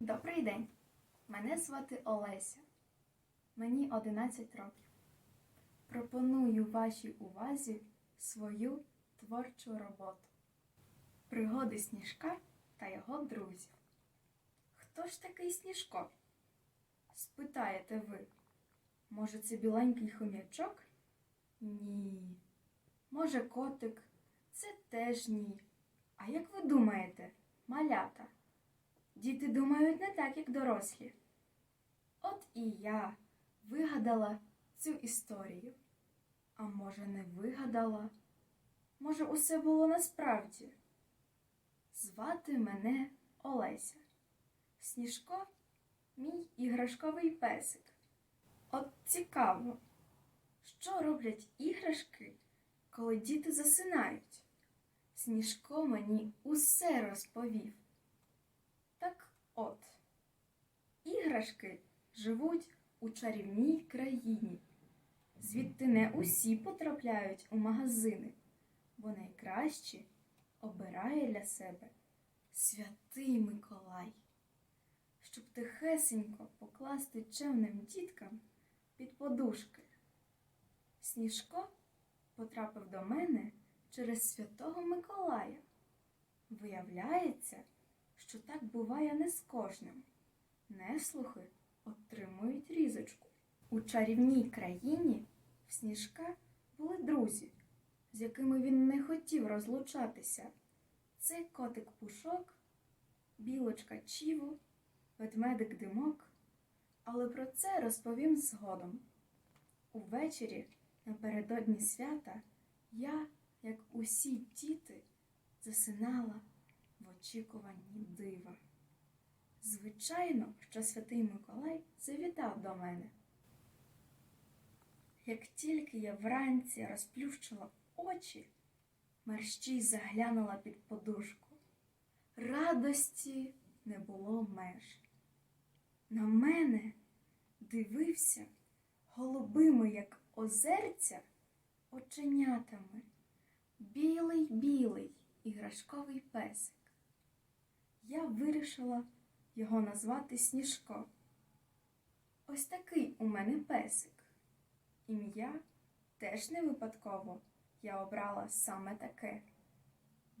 Добрий день. Мене звати Олеся. Мені 11 років. Пропоную вашій увазі свою творчу роботу. Пригоди Сніжка та його друзів. Хто ж такий Сніжко? Спитаєте ви. Може, це біленький хомячок? Ні. Може, котик? Це теж ні. А як ви думаєте, малята? Діти думають не так, як дорослі. От і я вигадала цю історію. А може, не вигадала? Може, усе було насправді? Звати мене Олеся. Сніжко мій іграшковий песик. От цікаво, що роблять іграшки, коли діти засинають? Сніжко мені усе розповів. От, іграшки живуть у чарівній країні. Звідти не усі потрапляють у магазини, бо найкращі обирає для себе святий Миколай, щоб тихесенько покласти чемним діткам під подушки. Сніжко потрапив до мене через святого Миколая. Виявляється, що так буває не з кожним. Неслухи отримують різочку. У чарівній країні в Сніжка були друзі, з якими він не хотів розлучатися. Це котик Пушок, білочка Чіву, ведмедик Димок. Але про це розповім згодом. Увечері, напередодні свята, я, як усі діти, засинала очікуванні дива. Звичайно, що святий Миколай завітав до мене. Як тільки я вранці розплющила очі, мерщій заглянула під подушку. Радості не було меж. На мене дивився голубими, як озерця, оченятами, білий білий іграшковий песик. Я вирішила його назвати Сніжко. Ось такий у мене песик. Ім'я теж не випадково я обрала саме таке,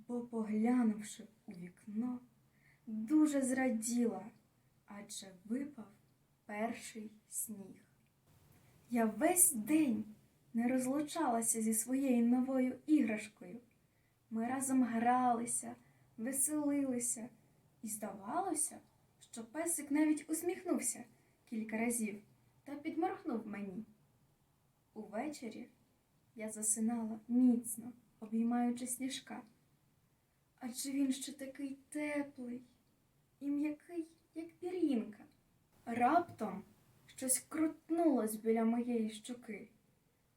бо, поглянувши у вікно, дуже зраділа, адже випав перший сніг. Я весь день не розлучалася зі своєю новою іграшкою. Ми разом гралися, веселилися, і здавалося, що песик навіть усміхнувся кілька разів та підморгнув мені. Увечері я засинала міцно, обіймаючи сніжка. Адже він ще такий теплий і м'який, як пір'їнка. Раптом щось крутнулось біля моєї щоки.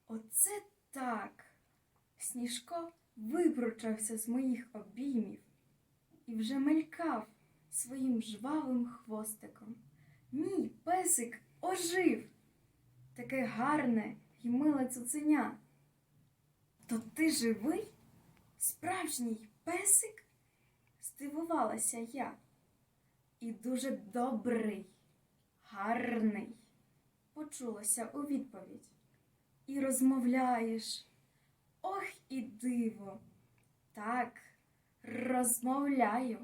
Оце так. Сніжко випручався з моїх обіймів і вже мелькав своїм жвавим хвостиком. Мій песик ожив. Таке гарне й миле цуценя. То ти живий? Справжній песик? Здивувалася я. І дуже добрий, гарний, почулося у відповідь. І розмовляєш. Ох і диво. Так, розмовляю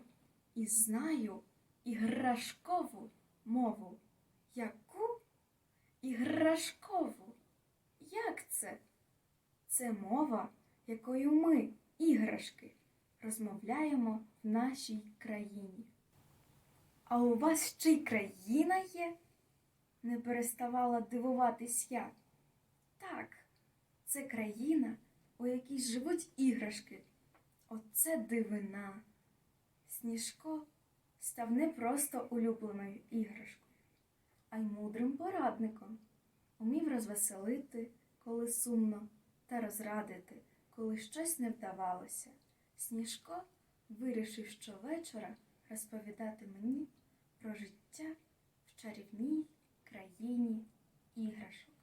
і знаю іграшкову мову. Яку? Іграшкову. Як це? Це мова, якою ми, іграшки, розмовляємо в нашій країні. А у вас ще й країна є? Не переставала дивуватись я. Так, це країна, у якій живуть іграшки. Оце дивина. Сніжко став не просто улюбленою іграшкою, а й мудрим порадником. Умів розвеселити, коли сумно, та розрадити, коли щось не вдавалося. Сніжко вирішив щовечора розповідати мені про життя в чарівній країні іграшок.